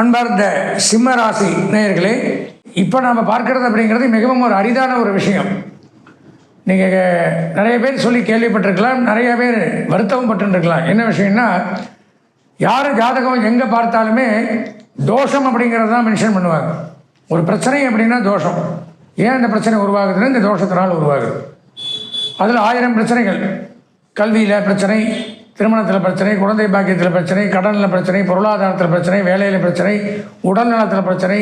அன்பார்ந்த சிம்ம ராசி நேயர்களே இப்போ நாம் பார்க்கறது அப்படிங்கிறது மிகவும் ஒரு அரிதான ஒரு விஷயம். நீங்கள் நிறைய பேர் சொல்லி கேள்விப்பட்டிருக்கலாம் நிறைய பேர் வருத்தமும் பட்டுருக்கலாம் என்ன விஷயம்னா யார் ஜாதகம் எங்கே பார்த்தாலுமே தோஷம் அப்படிங்கிறது தான் மென்ஷன் பண்ணுவாங்க. ஒரு பிரச்சனை அப்படின்னா தோஷம். ஏன் இந்த பிரச்சனை உருவாகுதுன்னா இந்த தோஷத்தினால் உருவாகுது. அதில் ஆயிரம் பிரச்சனைகள். கல்வியில் பிரச்சனை திருமணத்தில் பிரச்சனை குழந்தை பாக்கியத்தில் பிரச்சனை கடனில் பிரச்சனை பொருளாதாரத்தில் பிரச்சனை வேலையில் பிரச்சனை உடல் நலத்தில் பிரச்சனை.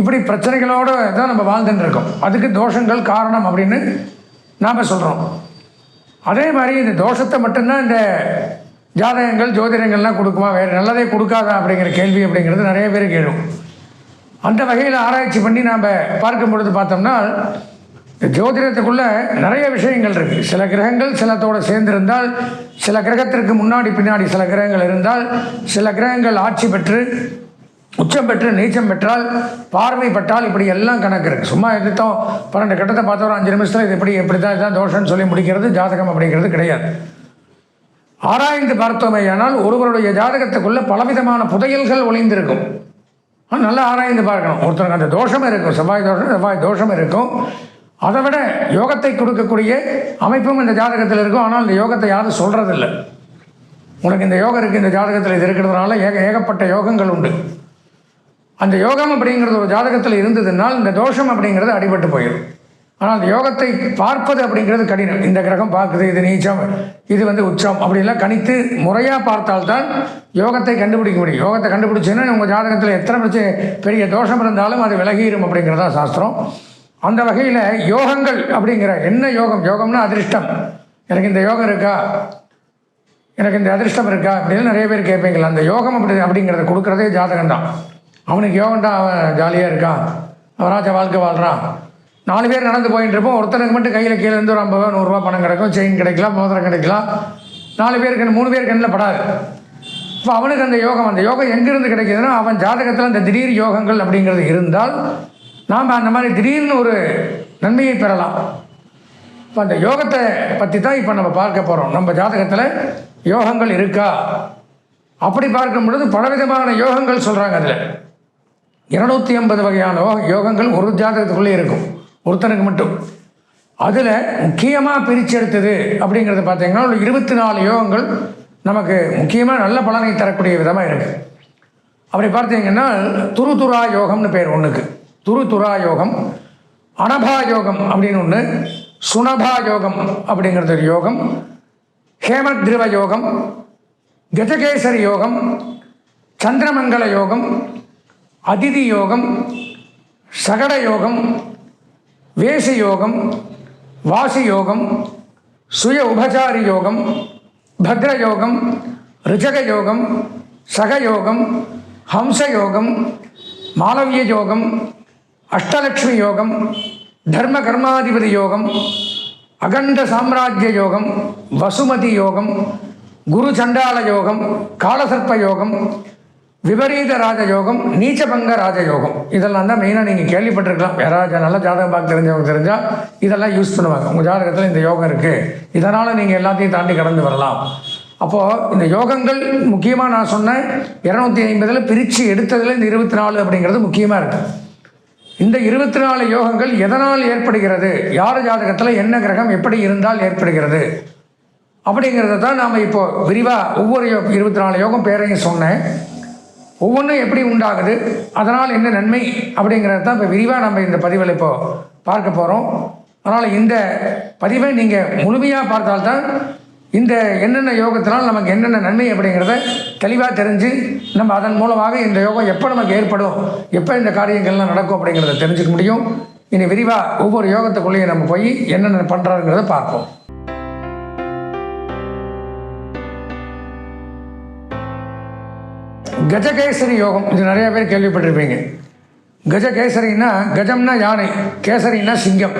இப்படி பிரச்சனைகளோடு தான் நம்ம வாழ்ந்துட்டு இருக்கோம். அதுக்கு தோஷங்கள் காரணம் அப்படின்னு நாம் சொல்கிறோம் அதே மாதிரி இந்த தோஷத்தை மட்டும்தான் இந்த ஜாதகங்கள் ஜோதிடங்கள்லாம் கொடுக்குமா? வேறு நல்லதே கொடுக்காதா அப்படிங்கிற கேள்வி அப்படிங்கிறது நிறைய பேர் கேளும். அந்த வகையில் ஆராய்ச்சி பண்ணி நாம் பார்க்கும் பொழுது பார்த்தோம்னா ஜோதிடத்துக்குள்ளே நிறைய விஷயங்கள் இருக்குது சில கிரகங்கள் சிலத்தோடு சேர்ந்திருந்தால் சில கிரகத்திற்கு முன்னாடி பின்னாடி சில கிரகங்கள் இருந்தால் சில கிரகங்கள் ஆட்சி பெற்று உச்சம் பெற்று நீச்சம் பெற்றால் பார்வைப்பட்டால் இப்படி எல்லாம் கணக்கு இருக்குது சும்மா எடுத்தோம் பன்னெண்டு கட்டத்தை பார்த்தோம் ஒரு அஞ்சு நிமிஷத்தில் இது இப்படி இப்படி தான் இதுதான் தோஷம்னு சொல்லி முடிக்கிறது ஜாதகம் அப்படிங்கிறது கிடையாது. ஆராய்ந்து பார்த்தோமேயானால் ஒருவருடைய ஜாதகத்துக்குள்ளே பலவிதமான புதையல்கள் ஒளிந்திருக்கும். நல்லா ஆராய்ந்து பார்க்கணும். ஒருத்தருக்கு அந்த தோஷம் இருக்கும். செவ்வாய் தோஷம் செவ்வாய் தோஷம் இருக்கும். அதை விட யோகத்தை கொடுக்கக்கூடிய அமைப்பும் இந்த ஜாதகத்தில் இருக்கும். ஆனால் இந்த யோகத்தை யாரும் சொல்கிறதில்ல உனக்கு இந்த யோகம் இருக்குது இந்த ஜாதகத்தில் இது இருக்கிறதுனால ஏக ஏகப்பட்ட யோகங்கள் உண்டு. அந்த யோகம் அப்படிங்கிறது ஒரு ஜாதகத்தில் இருந்ததுனால் இந்த தோஷம் அப்படிங்கிறது அடிபட்டு போயிடும். ஆனால் அந்த யோகத்தை பார்ப்பது அப்படிங்கிறது கடினம். இந்த கிரகம் பார்க்குது இது நீச்சம் இது வந்து உச்சம் அப்படிலாம் கணித்து முறையாக பார்த்தால்தான் யோகத்தை கண்டுபிடிக்க முடியும். யோகத்தை கண்டுபிடிச்சுன்னா உங்கள் ஜாதகத்தில் எத்தனை பிரச்சனை பெரிய தோஷம் இருந்தாலும் அது விலகிடும் அப்படிங்கிறதா சாஸ்திரம். அந்த வகையில் யோகங்கள் அப்படிங்கிற என்ன யோகம்? யோகம்னா அதிர்ஷ்டம். எனக்கு இந்த யோகம் இருக்கா? எனக்கு இந்த அதிர்ஷ்டம் இருக்கா? அப்படின்னு நிறைய பேர் கேட்பீங்களா அந்த யோகம் அப்படி அப்படிங்கிறத கொடுக்குறதே ஜாதகம் தான் அவனுக்கு யோகம்டா அவன் ஜாலியாக இருக்கான். அவராஜ வாழ்க்கை வாழ்கிறான் நாலு பேர் நடந்து போயிட்டு இருப்போம். ஒருத்தனுக்கு மட்டும் கையில் கீழே இருந்து ஒரு ஐம்பது நூறுரூவா பணம் கிடைக்கும். செயின் கிடைக்கலாம் மோதிரம் கிடைக்கலாம். நாலு பேர் கண் மூணு பேர் கண்ணில் படாது. இப்போ அவனுக்கு அந்த யோகம் அந்த யோகம் எங்கேருந்து கிடைக்குதுன்னா அவன் ஜாதகத்தில் அந்த திடீர் யோகங்கள் அப்படிங்கிறது இருந்தால் நாம் அந்த மாதிரி திடீர்னு ஒரு நன்மையை பெறலாம். இப்போ அந்த யோகத்தை பற்றி தான் இப்போ நம்ம பார்க்க போகிறோம் நம்ம ஜாதகத்தில் யோகங்கள் இருக்கா? அப்படி பார்க்கும் பொழுது பலவிதமான யோகங்கள் சொல்கிறாங்க அதில். இருநூத்தி ஐம்பது வகையான யோகங்கள் ஒரு ஜாதகத்துக்குள்ளே இருக்கும். ஒருத்தனுக்கு மட்டும். அதில் முக்கியமாக பிரிச்செடுத்தது அப்படிங்கிறத பார்த்தீங்கன்னா ஒரு இருபத்தி நாலு யோகங்கள் நமக்கு முக்கியமாக நல்ல பலனை தரக்கூடிய விதமாக இருக்குது அப்படி பார்த்தீங்கன்னா துரு துரா யோகம்னு பேர் ஒன்றுக்கு துரு துரா யோகம் அனபா யோகம் அப்படின்னு ஒன்று சுனபா யோகம் அப்படிங்கிறது ஒரு யோகம் ஹேமத்ரிவ யோகம் கஜகேசரி யோகம் சந்திரமங்கல யோகம் அதிதி யோகம் சகட யோகம் வேசி யோகம் வாசி யோகம் சுய உபசாரி யோகம் பத்ர யோகம் ரிஜக யோகம் சகயோகம் ஹம்ச யோகம் மாலவிய யோகம் அஷ்டலக்ஷ்மி யோகம் தர்ம கர்மாதிபதி யோகம் அகண்ட சாம்ராஜ்ய யோகம் வசுமதி யோகம் குரு சண்டால யோகம் காலசர்ப்ப யோகம் விபரீத ராஜயோகம் நீச்சபங்க ராஜயோகம் இதெல்லாம் தான் மெயினாக நீங்கள் கேள்விப்பட்டிருக்கலாம். யாராவது நல்ல ஜாதகம் பார்க்க தெரிஞ்சவங்க தெரிஞ்சால் இதெல்லாம் யூஸ் பண்ணுவாங்க. உங்கள் ஜாதகத்தில் இந்த யோகம் இருக்குது இதனால் நீங்கள் எல்லாத்தையும் தாண்டி கடந்து வரலாம். அப்போது இந்த யோகங்கள் முக்கியமாக நான் சொன்னேன். இரநூத்தி ஐம்பதில் பிரித்து எடுத்ததில் இந்த இருபத்தி நாலு அப்படிங்கிறது முக்கியமாக இருக்குது இந்த இருபத்தி நாலு யோகங்கள் எதனால் ஏற்படுகிறது? யார் ஜாதகத்தில் என்ன கிரகம் எப்படி இருந்தால் ஏற்படுகிறது? அப்படிங்கிறத தான் நாம் இப்போ விரிவாக ஒவ்வொரு யோ இருபத்தி நாலு யோகம் பேரையும் சொன்னேன். ஒவ்வொன்றும் எப்படி உண்டாகுது? அதனால் என்ன நன்மை? அப்படிங்கிறத தான் இப்போ விரிவாக நம்ம இந்த பதிவில் இப்போ பார்க்க போகிறோம் அதனால் இந்த பதிவை நீங்கள் முழுமையாக பார்த்தால்தான் இந்த என்னென்ன யோகத்தினால் நமக்கு என்னென்ன நன்மை அப்படிங்கிறத தெளிவாக தெரிஞ்சு நம்ம அதன் மூலமாக இந்த யோகம் எப்போ நமக்கு ஏற்படும்? எப்போ இந்த காரியங்கள்லாம் நடக்கும் அப்படிங்கிறத தெரிஞ்சுக்க முடியும். இனி விரிவாக ஒவ்வொரு யோகத்துக்குள்ளேயும் நம்ம போய் என்னென்ன பண்ணுறாருங்கிறத பார்ப்போம். கஜகேசரி யோகம் இது நிறைய பேர் கேள்விப்பட்டிருப்பீங்க. கஜகேசரின்னா கஜம்னா யானை கேசரின்னா சிங்கம்.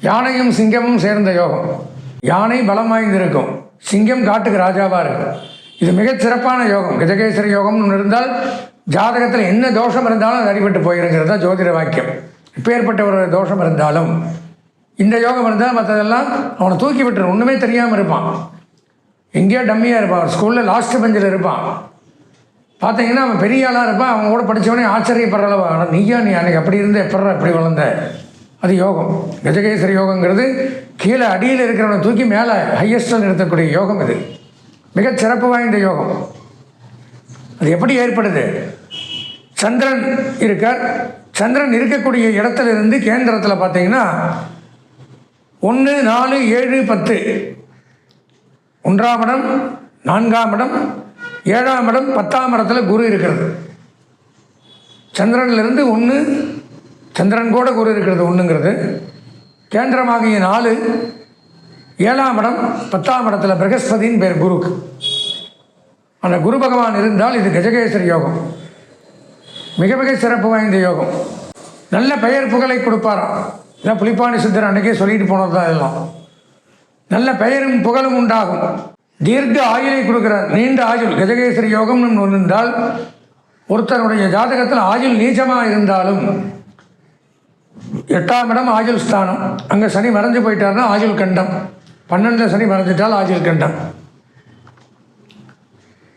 யானையும் சிங்கமும் சேர்ந்த யோகம். யானை பலம் வாய்ந்திருக்கும் சிங்கம் காட்டுக்கு ராஜாவாக இருக்கும் இது மிகச் சிறப்பான யோகம். கஜகேசரி யோகம்னு ஒன்று இருந்தால் ஜாதகத்தில் என்ன தோஷம் இருந்தாலும் அது அடிபட்டு போயிருங்கிறது தான் ஜோதிட வாக்கியம். இப்பேற்பட்ட ஒரு தோஷம் இருந்தாலும் இந்த யோகம் இருந்தால் மற்றதெல்லாம் அவனை தூக்கி விட்டுரும். ஒன்றுமே தெரியாமல் இருப்பான். எங்கேயோ டம்மியாக இருப்பான். ஸ்கூலில் லாஸ்ட் பெஞ்சில் இருப்பான். பார்த்தீங்கன்னா அவன் பெரிய ஆளாக இருப்பான். அவன் கூட படித்தவனே ஆச்சரியப்படுற அளவு. ஆனால் நீயா நீ அன்னைக்கு அப்படி இருந்த எப்பட்றா இப்படி வளர்ந்த? அது யோகம். கஜகேசரி யோகங்கிறது கீழே அடியில் இருக்கிறவனை தூக்கி மேலே ஹையஸ்டில் நிறுத்தக்கூடிய யோகம் இது மிகச் சிறப்பு வாய்ந்த யோகம். அது எப்படி ஏற்படுது? சந்திரன் இருக்கார். சந்திரன் இருக்கக்கூடிய இடத்துல இருந்து கேந்திரத்தில் பார்த்தீங்கன்னா ஒன்று நாலு ஏழு பத்து. ஒன்றாம் இடம் நான்காம் இடம் ஏழாம் இடம் பத்தாம் இடத்துல குரு இருக்கிறது. சந்திரன்லேருந்து ஒன்று சந்திரன் கூட குரு இருக்கிறது ஒன்றுங்கிறது கேந்திரமாகிய நாலு ஏழாம் இடம் பத்தாம் இடத்துல பிரகஸ்பதியின் பேர் குருக்கு. அந்த குரு பகவான் இருந்தால் இது கஜகேசரி யோகம். மிக மிக சிறப்பு வாய்ந்த யோகம். நல்ல பெயர் புகழை கொடுப்பாராம். இதான் புலிப்பாணி சித்தர் அன்றைக்கே சொல்லிட்டு போனது தான் எல்லாம் நல்ல பெயரும் புகழும் உண்டாகும். தீர்க்க ஆயுளை கொடுக்கிறார். நீண்ட ஆயுள் கஜகேசரி யோகம்னு ஒன்று இருந்தால் ஒருத்தருடைய ஜாதகத்தில் ஆயுள் நீச்சமாக இருந்தாலும் எட்டாம் இடம் ஆயுள் ஸ்தானம். அங்கே சனி மறைஞ்சு போயிட்டாருன்னா ஆயுள் கண்டம். பன்னெண்டில் சனி மறைஞ்சிட்டால் ஆயுள் கண்டம்.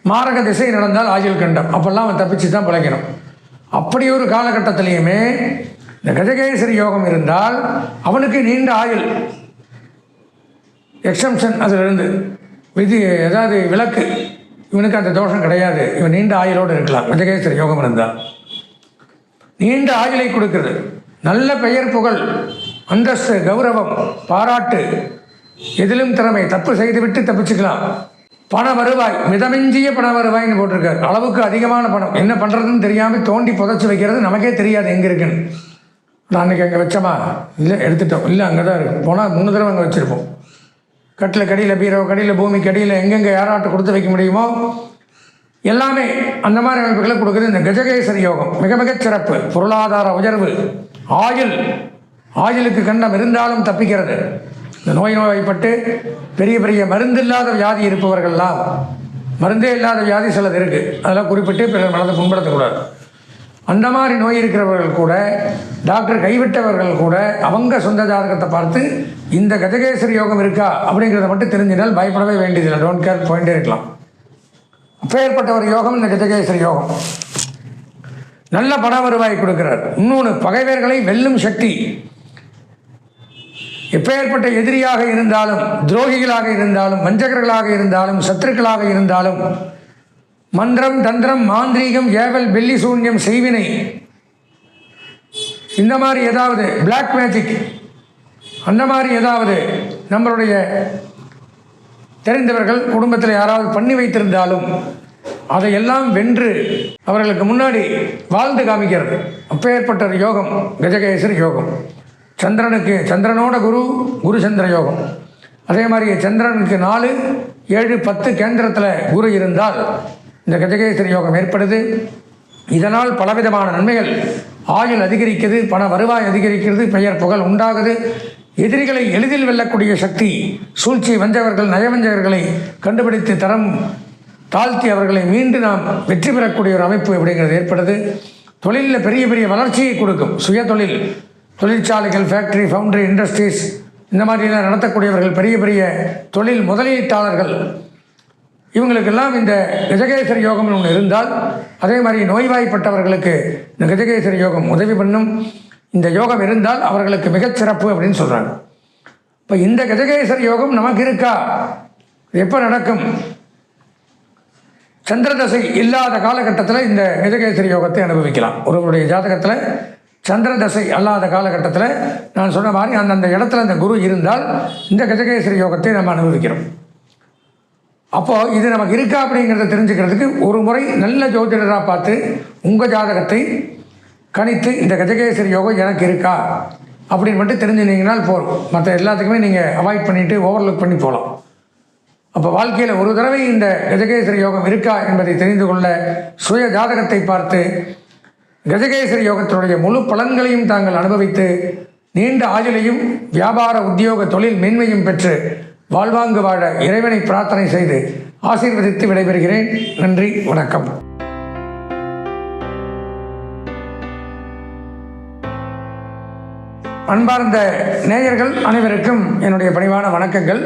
மாரக திசை நடந்தால் ஆயுள் கண்டம். அப்போல்லாம் அவன் தப்பிச்சு தான் பிழைக்கணும் அப்படி ஒரு காலகட்டத்திலையுமே இந்த கஜகேசரி யோகம் இருந்தால் அவனுக்கு நீண்ட ஆயுள். எக்ஸம்ஷன் அதிலிருந்து. விதி ஏதாவது விளக்கு. இவனுக்கு அந்த தோஷம் கிடையாது. இவன் நீண்ட ஆயுளோடு இருக்கலாம். கஜகேசரி யோகம் இருந்தால். நீண்ட ஆயுளை கொடுக்கிறது. நல்ல பெயர் புகழ் அந்தஸ்து கௌரவம் பாராட்டு. எதிலும் திறமை தப்பு செய்துவிட்டு தப்பிச்சுக்கலாம். பண வருவாய் மிதமிஞ்சிய பண வருவாய்னு போட்டிருக்காரு. அளவுக்கு அதிகமான பணம். என்ன பண்ணுறதுன்னு தெரியாமல் தோண்டி புதைச்சி வைக்கிறது நமக்கே தெரியாது எங்கே இருக்குன்னு. நான் அன்றைக்கி அங்கே வச்சோமா? இல்லை எடுத்துட்டோம். இல்லை அங்கே தான் இருக்கும் போனால் மூணு தடவை அங்கே வச்சுருப்போம். கட்டில் கடியில் பீரோ கடியில் பூமி கடியில் எங்கெங்கே யாராட்டம் கொடுத்து வைக்க முடியுமோ எல்லாமே அந்த மாதிரி அமைப்புகளை கொடுக்குது இந்த கஜகேசரி யோகம். மிக மிகச் சிறப்பு. பொருளாதார உயர்வு. ஆயுள். ஆயுளுக்கு கண்டம் இருந்தாலும் தப்பிக்கிறது. இந்த நோய் நோய்ப்பட்டு பெரிய பெரிய மருந்து இல்லாத வியாதி இருப்பவர்கள்லாம் மருந்தே இல்லாத வியாதி சிலது இருக்குது அதெல்லாம் குறிப்பிட்டு பிறர் மனதை புண்படுத்தக்கூடாது அந்த மாதிரி நோய் இருக்கிறவர்கள் கூட டாக்டர் கைவிட்டவர்கள் கூட அவங்க சொந்த ஜாதகத்தை பார்த்து இந்த கஜகேசரி யோகம் இருக்கா அப்படிங்கிறத மட்டும் தெரிஞ்சினால் பயப்படவே வேண்டியதில்லை. டோன்ட் கேர் போயிட்டே இருக்கலாம். அப்பேற்பட்ட ஒரு யோகம் இந்த கஜகேசரி யோகம். நல்ல பண வருவாய் கொடுக்கிறார். இன்னொன்று பகைவர்களை வெல்லும் சக்தி. எப்பேற்பட்ட எதிரியாக இருந்தாலும் துரோகிகளாக இருந்தாலும் வஞ்சகர்களாக இருந்தாலும் சத்துருக்களாக இருந்தாலும் மந்திரம் தந்திரம் மாந்திரீகம் ஏவல் வெள்ளி சூன்யம் செய்வினை. இந்த மாதிரி ஏதாவது பிளாக் மேஜிக் அந்த மாதிரி ஏதாவது நம்மளுடைய தெரிந்தவர்கள் குடும்பத்தில் யாராவது பண்ணி வைத்திருந்தாலும் அதையெல்லாம் வென்று அவர்களுக்கு முன்னாடி வாழ்ந்து காமிக்கிறது. அப்பேற்பட்ட ஒரு யோகம் கஜகேசர் யோகம். சந்திரனுக்கு சந்திரனோட குரு குரு சந்திர யோகம். அதே மாதிரி சந்திரனுக்கு நாலு ஏழு பத்து கேந்திரத்தில் குரு இருந்தால் இந்த கஜகேசரி யோகம் ஏற்படுது. இதனால் பலவிதமான நன்மைகள். ஆயுள் அதிகரிக்குது பண வருவாய் அதிகரிக்கிறது பெயர் புகழ் உண்டாகுது. எதிரிகளை எளிதில் வெல்லக்கூடிய சக்தி சூழ்ச்சி வஞ்சவர்கள் நயவஞ்சகர்களை கண்டுபிடித்து தரம் தாழ்த்தி அவர்களை மீண்டு நாம் வெற்றி பெறக்கூடிய ஒரு அமைப்பு அப்படிங்கிறது ஏற்படுது? தொழிலில் பெரிய பெரிய வளர்ச்சியை கொடுக்கும். சுய தொழில் தொழிற்சாலைகள் ஃபேக்டரி ஃபவுண்டரி இண்டஸ்ட்ரீஸ் இந்த மாதிரிலாம் நடத்தக்கூடியவர்கள் பெரிய பெரிய தொழில் முதலீட்டாளர்கள். இவங்களுக்கெல்லாம் இந்த கஜகேசரி யோகம் ஒன்று இருந்தால் அதே மாதிரி நோய்வாய்ப்பட்டவர்களுக்கு இந்த கஜகேசரி யோகம் உதவி பண்ணும். இந்த யோகம் இருந்தால் அவர்களுக்கு மிகச் சிறப்பு அப்படின்னு சொல்கிறாங்க இப்போ இந்த கஜகேசர் யோகம் நமக்கு இருக்கா? எப்போ நடக்கும்? சந்திரதசை இல்லாத காலகட்டத்தில் இந்த கஜகேசரி யோகத்தை அனுபவிக்கலாம். ஒருவருடைய ஜாதகத்தில் சந்திரதசை அல்லாத காலகட்டத்தில் நான் சொன்ன மாதிரி அந்தந்த இடத்துல அந்த குரு இருந்தால் இந்த கஜகேசரி யோகத்தை நம்ம அனுபவிக்கிறோம். அப்போது இது நமக்கு இருக்கா அப்படிங்கிறத தெரிஞ்சுக்கிறதுக்கு ஒரு முறை நல்ல ஜோதிடராக பார்த்து உங்கள் ஜாதகத்தை கணித்து இந்த கஜகேசரி யோகம் எனக்கு இருக்கா அப்படின்னு மட்டும் தெரிஞ்சுனீங்கனால் போகும் மற்ற எல்லாத்துக்குமே நீங்கள் அவாய்ட் பண்ணிவிட்டு ஓவர்லுக் பண்ணி போகலாம். அப்போ வாழ்க்கையில் ஒரு தடவை இந்த கஜகேசரி யோகம் இருக்கா என்பதை தெரிந்து கொள்ள சுய ஜாதகத்தை பார்த்து கஜகேசரி யோகத்தினுடைய முழு பலன்களையும் தாங்கள் அனுபவித்து நீண்ட ஆயுளையும் வியாபார உத்தியோக தொழில் மேன்மையும் பெற்று வாழ்வாங்கு வாழ இறைவனை பிரார்த்தனை செய்து ஆசீர்வதித்து விடைபெறுகிறேன். நன்றி வணக்கம். அன்பார்ந்த நேயர்கள் அனைவருக்கும் என்னுடைய பணிவான வணக்கங்கள்.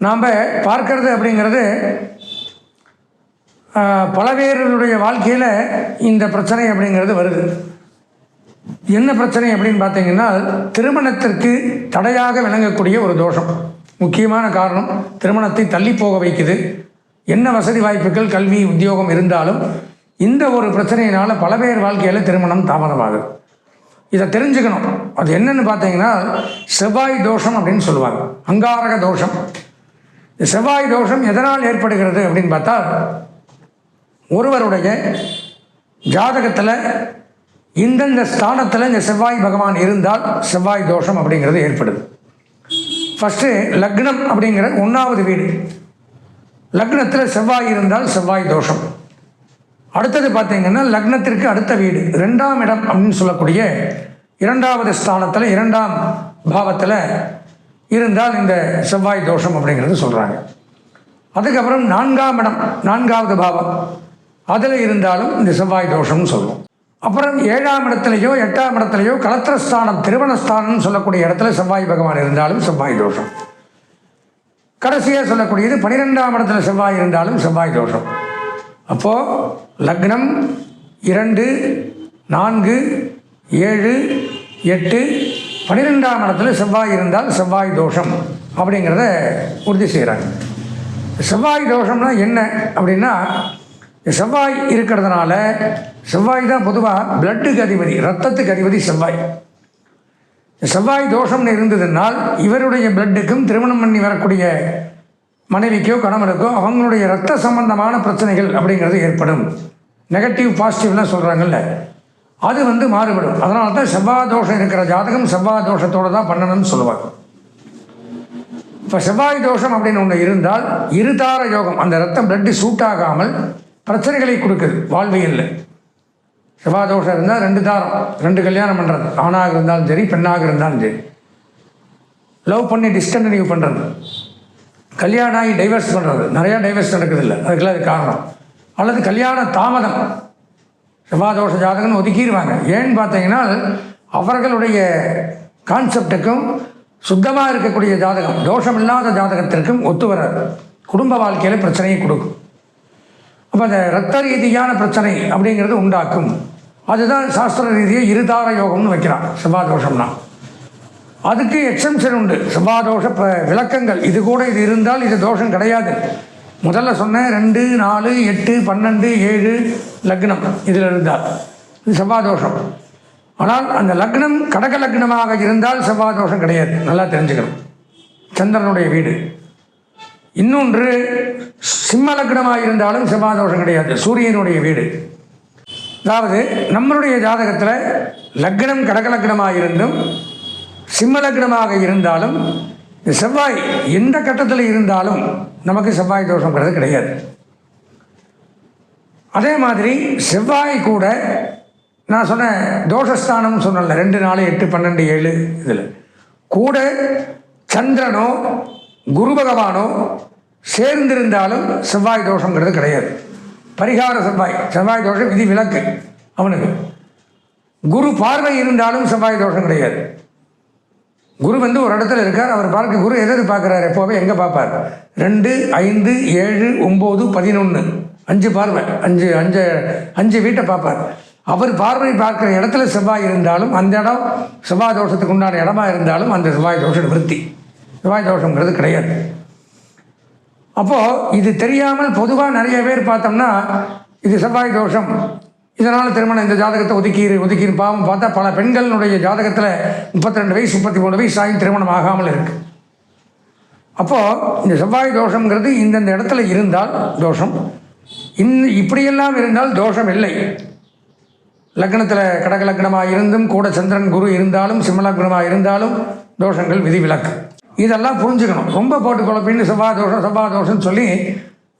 நாம் பார்க்கறது அப்படிங்கிறது ஆஹ், பல பேருடைய வாழ்க்கையில் இந்த பிரச்சனை அப்படிங்கிறது வருது. என்ன பிரச்சனை அப்படின்னு பார்த்தீங்கன்னா திருமணத்திற்கு தடையாக விளங்கக்கூடிய ஒரு தோஷம். முக்கியமான காரணம் திருமணத்தை தள்ளி போக வைக்குது. என்ன வசதி வாய்ப்புகள் கல்வி உத்தியோகம் இருந்தாலும் இந்த ஒரு பிரச்சனையினால் பல பேர் வாழ்க்கையில் திருமணம் தாமதமாகுது. இதை தெரிஞ்சுக்கணும். அது என்னன்னு பார்த்தீங்கன்னா செவ்வாய் தோஷம் அப்படின்னு சொல்லுவாங்க. அங்காரக தோஷம். இந்த செவ்வாய் தோஷம் எதனால் ஏற்படுகிறது அப்படின்னு பார்த்தா ஒருவருடைய ஜாதகத்தில் இந்தந்த ஸ்தானத்தில் இந்த செவ்வாய் பகவான் இருந்தால் செவ்வாய் தோஷம் அப்படிங்கிறது ஏற்படுது. ஃபஸ்ட்டு லக்னம் அப்படிங்கிற ஒன்றாவது வீடு. லக்னத்தில் செவ்வாய் இருந்தால் செவ்வாய் தோஷம். அடுத்தது பார்த்தீங்கன்னா லக்னத்திற்கு அடுத்த வீடு ரெண்டாம் இடம் அப்படின்னு சொல்லக்கூடிய இரண்டாவது ஸ்தானத்தில் இரண்டாம் பாவத்தில் இருந்தால் இந்த செவ்வாய் தோஷம் அப்படிங்கிறது சொல்கிறாங்க அதுக்கப்புறம் நான்காம் இடம் நான்காவது பாவம். அதில் இருந்தாலும் இந்த செவ்வாய் தோஷம்னு சொல்லுவோம் அப்புறம் ஏழாம் இடத்துலையோ எட்டாம் இடத்துலையோ கலத்திரஸ்தானம் திருவணஸ்தானம்னு சொல்லக்கூடிய இடத்துல செவ்வாய் பகவான் இருந்தாலும் செவ்வாய் தோஷம். கடைசியாக சொல்லக்கூடியது பன்னிரெண்டாம் இடத்துல செவ்வாய் இருந்தாலும் செவ்வாய் தோஷம். அப்போது லக்னம் இரண்டு நான்கு ஏழு எட்டு பன்னிரெண்டாம் இடத்துல செவ்வாய் இருந்தால் செவ்வாய் தோஷம் அப்படிங்கிறத உறுதி செய்கிறாங்க செவ்வாய் தோஷம்னா என்ன அப்படின்னா செவ்வாய் இருக்கிறதுனால செவ்வாய் தான் பொதுவாக பிளட்டுக்கு அதிபதி ரத்தத்துக்கு அதிபதி செவ்வாய். செவ்வாய் தோஷம்னு இருந்ததுனால் இவருடைய பிளட்டுக்கும் திருமணம் பண்ணி வரக்கூடிய மனைவிக்கோ கணவனுக்கோ அவங்களுடைய ரத்த சம்பந்தமான பிரச்சனைகள் அப்படிங்கிறது ஏற்படும். நெகட்டிவ் பாசிட்டிவ்லாம் சொல்கிறாங்கல்ல அது வந்து மாறுபடும். அதனால தான் செவ்வாய் தோஷம் இருக்கிற ஜாதகம் செவ்வாய் தோஷத்தோடு தான் பண்ணணும்னு சொல்லுவாங்க. இப்போ செவ்வாய் தோஷம் அப்படின்னு ஒன்று இருந்தால் இருதார யோகம் அந்த ரத்தம் பிளட்டு சூட் ஆகாமல் பிரச்சனைகளை கொடுக்குது வாழ்வியலில். செவ்வாய் தோஷம் இருந்தால் ரெண்டு தாரம் ரெண்டு கல்யாணம் பண்ணுறது ஆணாக இருந்தாலும் சரி பெண்ணாக இருந்தாலும் சரி. லவ் பண்ணி டிஸ்கண்டினியூ பண்ணுறது கல்யாணம் ஆகி டைவர்ஸ் பண்ணுறது நிறையா டைவர்ஸ் நடக்குதில்ல. அதுக்கெல்லாம் அது காரணம். அல்லது கல்யாண தாமதம். செவ்வாதோஷ ஜாதகம்னு ஒதுக்கிடுவாங்க ஏன்னு பார்த்தீங்கன்னா அவர்களுடைய கான்செப்டுக்கும் சுத்தமாக இருக்கக்கூடிய ஜாதகம் தோஷம் இல்லாத ஜாதகத்திற்கும் ஒத்து வராது. குடும்ப வாழ்க்கையில் பிரச்சனையை கொடுக்கும். அப்போ அந்த இரத்த ரீதியான பிரச்சனை அப்படிங்கிறது உண்டாக்கும். அதுதான் சாஸ்திர ரீதியை இருதார யோகம்னு வைக்கிறான். செவ்வாதோஷம்னா. அதுக்கு எக்ஸம்ஷன் உண்டு. செவ்வாதோஷ ப விளக்கங்கள். இது கூட இது இருந்தால் இது தோஷம் கிடையாது. முதல்ல சொன்னேன் ரெண்டு நாலு எட்டு பன்னெண்டு ஏழு லக்னம் இதில் இருந்தால். இது செவ்வாதோஷம் ஆனால் அந்த லக்னம் கடக லக்னமாக இருந்தால் செவ்வாதோஷம் கிடையாது. நல்லா தெரிஞ்சுக்கணும். சந்திரனுடைய வீடு. இன்னொன்று சிம்ம லக்னமாக இருந்தாலும் செவ்வாதோஷம் கிடையாது. சூரியனுடைய வீடு. அதாவது நம்மளுடைய ஜாதகத்தில் லக்னம் கடக லக்னமாக இருந்தும் சிம்மலக்னமாக இருந்தாலும் செவ்வாய் எந்த கட்டத்தில் இருந்தாலும் நமக்கு செவ்வாய் தோஷங்கிறது கிடையாது. அதே மாதிரி செவ்வாய் கூட நான் சொன்ன தோஷஸ்தானம் சொன்னல ரெண்டு நாலு எட்டு பன்னெண்டு ஏழு இதில். கூட சந்திரனோ குரு பகவானோ சேர்ந்திருந்தாலும் செவ்வாய் தோஷங்கிறது கிடையாது. பரிகார செவ்வாய் செவ்வாய் தோஷம் விதி விலக்கு அவனுக்கு. குரு பார்வை இருந்தாலும் செவ்வாய் தோஷம் கிடையாது. குரு வந்து ஒரு இடத்துல இருக்கார் அவர் பார்க்க குரு எதை எது பார்க்குறாரு எப்போவே எங்கே பார்ப்பார்? ரெண்டு ஐந்து ஏழு ஒம்பது பதினொன்று அஞ்சு பார்வை அஞ்சு அஞ்சு அஞ்சு வீட்டை பார்ப்பார். அவர் பார்வை பார்க்குற இடத்துல செவ்வாய் இருந்தாலும் அந்த இடம் செவ்வாய் தோஷத்துக்கு உண்டான இடமா இருந்தாலும் அந்த செவ்வாய் தோஷம் விருத்தி. செவ்வாய் தோஷங்கிறது கிடையாது. அப்போது இது தெரியாமல் பொதுவாக நிறைய பேர் பார்த்தோம்னா இது செவ்வாய் தோஷம். இதனால் திருமணம் இந்த ஜாதகத்தை ஒதுக்கீரு ஒதுக்கீரு பாவம் பார்த்தா பல பெண்களுடைய ஜாதகத்தில் முப்பத்தி ரெண்டு வயசு முப்பத்தி மூணு வயசு ஆகி திருமணம் ஆகாமல் இருக்குது அப்போது இந்த செவ்வாய் தோஷங்கிறது இந்தந்த இடத்துல இருந்தால் தோஷம். இன் இப்படியெல்லாம் இருந்தால் தோஷம் இல்லை. லக்னத்தில் கடக லக்னமாக இருந்தும் கூட சந்திரன் குரு இருந்தாலும் சிம்மலக்னமாக இருந்தாலும் தோஷங்கள் விதிவிலக்கு. இதெல்லாம் புரிஞ்சுக்கணும். ரொம்ப போட்டு குழப்பின்னு செவ்வாய் தோஷம் செவ்வாய் தோஷம்னு சொல்லி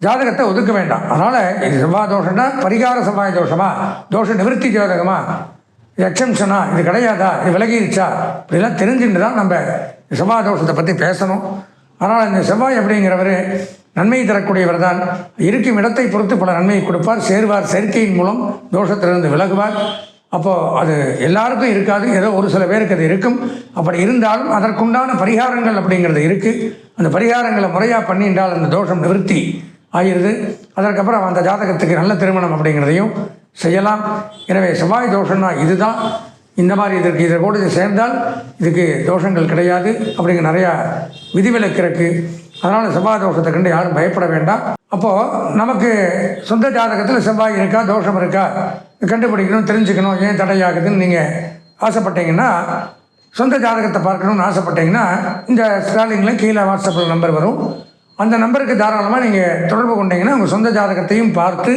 ஜாதகத்தை ஒதுக்க வேண்டாம். அதனால் இது செவ்வாய் தோஷம்னா பரிகார செவ்வாய் தோஷமா? தோஷ நிவர்த்தி ஜாதகமா? இது எக்ஸம்ஷனா இது கிடையாதா? இது விலகிருச்சா? இப்படிலாம் தெரிஞ்சுட்டு தான் நம்ம செவ்வாய் தோஷத்தை பற்றி பேசணும். ஆனால் இந்த செவ்வாய் அப்படிங்கிறவர் நன்மை தரக்கூடியவர் தான். இருக்கும் இடத்தை பொறுத்து பல நன்மையை கொடுப்பார். சேர்வார் சேர்க்கையின் மூலம் தோஷத்திலிருந்து விலகுவார். அப்போது அது எல்லாருக்கும் இருக்காது. ஏதோ ஒரு சில பேருக்கு அது இருக்கும். அப்படி இருந்தாலும் அதற்குண்டான பரிகாரங்கள் அப்படிங்கிறது இருக்குது அந்த பரிகாரங்களை முறையாக பண்ணின்றால் அந்த தோஷம் நிவர்த்தி ஆயிடுது அதற்கப்புறம் அந்த ஜாதகத்துக்கு நல்ல திருமணம் அப்படிங்கிறதையும் செய்யலாம். எனவே செவ்வாய் தோஷம்னா இதுதான். இந்த மாதிரி இதற்கு இதை கூட இது சேர்ந்தால் இதுக்கு தோஷங்கள் கிடையாது அப்படிங்கிற நிறையா விதிவிலக்கு இருக்குது அதனால் செவ்வாய் தோஷத்தை கண்டு யாரும் பயப்பட வேண்டாம். அப்போது நமக்கு சொந்த ஜாதகத்தில் செவ்வாய் இருக்கா தோஷம் இருக்கா? கண்டுபிடிக்கணும் தெரிஞ்சுக்கணும் ஏன் தடையாகுதுன்னு நீங்கள் ஆசைப்பட்டீங்கன்னா சொந்த ஜாதகத்தை பார்க்கணும்னு ஆசைப்பட்டீங்கன்னா இந்த ஸ்டாலிங்கில் கீழே வாட்ஸ்அப்பில் நம்பர் வரும். அந்த நம்பருக்கு தாராளமாக நீங்கள் தொடர்பு கொண்டீங்கன்னா உங்கள் சொந்த ஜாதகத்தையும் பார்த்து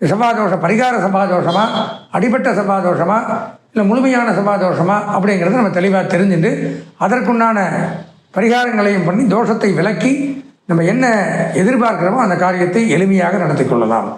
செவ்வாதோஷ பரிகார செவ்வாதோஷமா அடிபட்ட செவ்வாதோஷமா இல்லை முழுமையான செவ்வாதோஷமா அப்படிங்கிறத நம்ம தெளிவாக தெரிஞ்சுட்டு அதற்குண்டான பரிகாரங்களையும் பண்ணி தோஷத்தை விலக்கி நம்ம என்ன எதிர்பார்க்கிறோமோ அந்த காரியத்தை எளிமையாக நடத்தி கொள்ளலாம்.